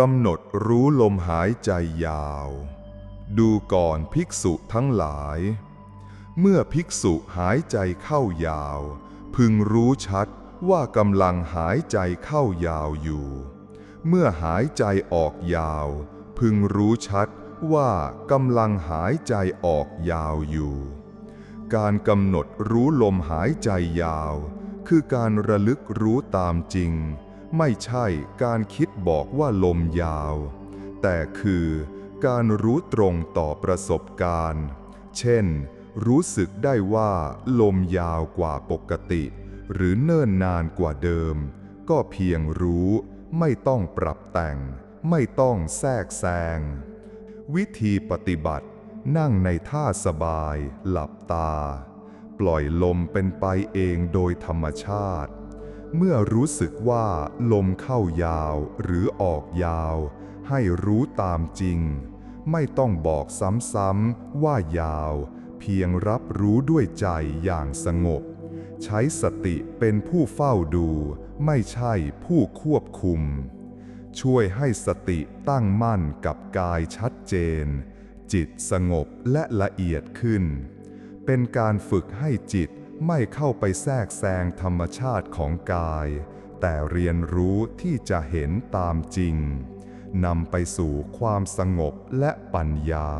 กำหนดรู้ลมหายใจยาว ดูก่อนภิกษุทั้งหลาย เมื่อภิกษุหายใจเข้ายาว พึงรู้ชัดว่ากำลังหายใจเข้ายาวอยู่ เมื่อหายใจออกยาว พึงรู้ชัดว่ากำลังหายใจออกยาวอยู่ การกำหนดรู้ลมหายใจยาว คือการระลึกรู้ตามจริง ไม่ใช่การคิดบอกว่าลมยาว แต่คือการรู้ตรงต่อประสบการณ์ เช่น รู้สึกได้ว่าลมยาวกว่าปกติ หรือเนิ่นนานกว่าเดิม ก็เพียงรู้ ไม่ต้องปรับแต่ง ไม่ต้องแทรกแซง วิธีปฏิบัติ นั่งในท่าสบาย หลับตา ปล่อยลมเป็นไปเองโดยธรรมชาติ เมื่อรู้สึกว่าลมเข้ายาวหรือออกยาว ให้รู้ตามจริง ไม่ต้องบอกซ้ำๆว่ายาว เพียงรับรู้ด้วยใจอย่างสงบ ใช้สติเป็นผู้เฝ้าดู ไม่ใช่ผู้ควบคุม ช่วยให้สติตั้งมั่นกับกายชัดเจน จิตสงบและละเอียดขึ้น เป็นการฝึกให้จิต ไม่เข้าไปแทรกแซงธรรมชาติของกาย แต่เรียนรู้ที่จะเห็นตามจริงนำไปสู่ความสงบและปัญญา